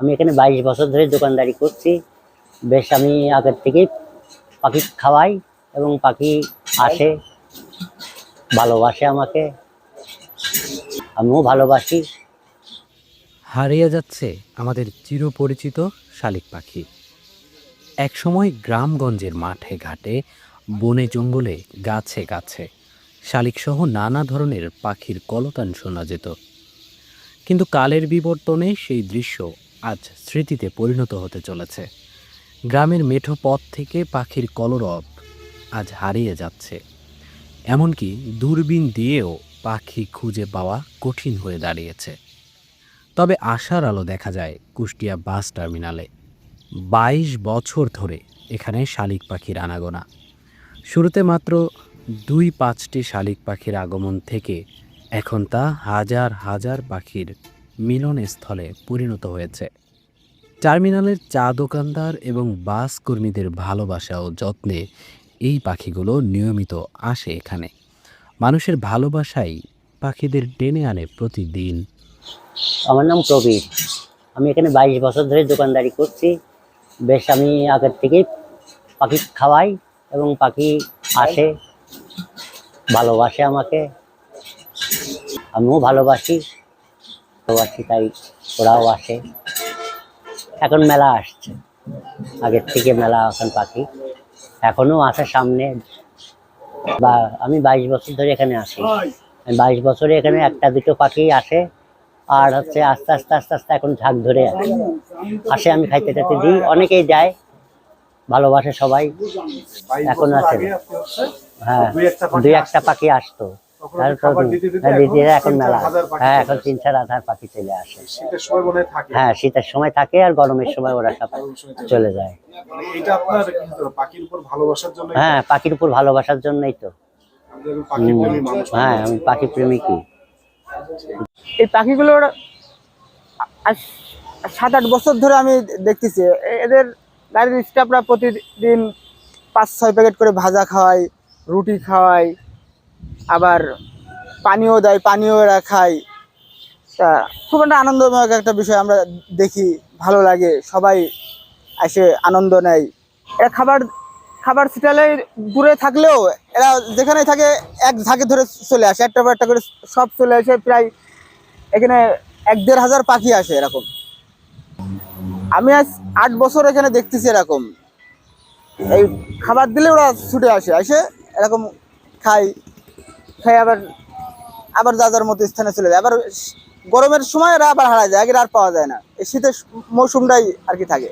আমি এখানে বাইশ বছর ধরে দোকানদারি করছি। বেশ আমি আগের থেকে পাখি খাওয়াই এবং পাখি আসে, ভালোবাসে আমাকে। আমিও ভালোবাসি। হারিয়ে যাচ্ছে আমাদের চিরপরিচিত শালিক পাখি। একসময় গ্রামগঞ্জের মাঠে ঘাটে, বনে জঙ্গলে, গাছে গাছে শালিকসহ নানা ধরনের পাখির কলতান শোনা যেত। কিন্তু কালের বিবর্তনে সেই দৃশ্য আজ স্মৃতিতে পরিণত হতে চলেছে। গ্রামের মেঠো পথ থেকে পাখির কলরব আজ হারিয়ে যাচ্ছে। এমনকি দূরবীন দিয়েও পাখি খুঁজে পাওয়া কঠিন হয়ে দাঁড়িয়েছে। তবে আশার আলো দেখা যায় কুষ্টিয়া বাস টার্মিনালে। বাইশ বছর ধরে এখানে শালিক পাখির আনাগোনা। শুরুতে মাত্র দুই পাঁচটি শালিক পাখির আগমন থেকে এখন তা হাজার হাজার পাখির মিলনস্থলে পরিণত হয়েছে। টার্মিনালের চা দোকানদার এবং বাস কর্মীদের ভালোবাসা ও যত্নে এই পাখিগুলো নিয়মিত আসে এখানে। মানুষের ভালোবাসাই পাখিদের টেনে আনে প্রতিদিন। আমার নাম প্রবীর। আমি এখানে বাইশ বছর ধরে দোকানদারি করছি। বেশ আমি আগের থেকেই পাখি খাওয়াই এবং পাখি আসে। ভালোবাসে আমাকে। আমিও ভালোবাসি। ভালোবাসি তাই ওরাও আসে। এখন মেলা আসছে। আগের থেকে মেলা এখন পাখি এখনও আসে সামনে। বা আমি বাইশ বছর ধরে এখানে আসি আমি বাইশ বছরে এখানে একটা, দুটো পাখি আসে। আর হচ্ছে আস্তে আস্তে আস্তে আস্তে এখন ঝাঁক ধরে আসে আসে আমি খাইতে খাইতে দিই। অনেকেই যায়। ভালোবাসে সবাই। এখন আছে। হ্যাঁ দুই একটা পাখি আসতো। এখন মেলা হ্যাঁ এখন তিন চার আধার পাখি চলে আসে। শীতের সময় থাকে। হ্যাঁ শীতের সময় থাকে আর গরমের সময় ওরা সব চলে যায়। মানে এটা আপনার কি হলো, পাখির উপর ভালোবাসার জন্য হ্যাঁ পাখির উপর ভালোবাসার জন্যই তো। পাখি প্রেমী মানুষ। হ্যাঁ আমি পাখি প্রেমিকই এই পাখিগুলোর সাত আট বছর ধরে আমি দেখতেছি। এদের গাড়ির স্টাফরা প্রতিদিন পাঁচ ছয় প্যাকেট করে ভাজা খাওয়াই রুটি খাওয়ায় আবার পানীয় দেয়, পানীয় এরা খায়। তা খুব একটা আনন্দময় একটা বিষয় আমরা দেখি, ভালো লাগে, সবাই এসে আনন্দ নেয়। এরা খাবার খাবার ছিটালে দূরে থাকলেও এরা যেখানে থাকে, এক ঝাঁকে ধরে চলে আসে, একটা একটা করে সব চলে আসে, প্রায় এখানে এক দেড় হাজার পাখি আসে এরকম। আমি আজ আট বছর এখানে দেখতেছি এরকম। এই খাবার দিলে ওরা ছুটে আসে, এসে এরকম খাই খাই আবার আবার যার মতো স্থানে চলে যায়। আবার গরমের সময় আবার হারা যায়, আগে আর পাওয়া যায় না। এই শীতের মৌসুমটাই আর কি থাকে।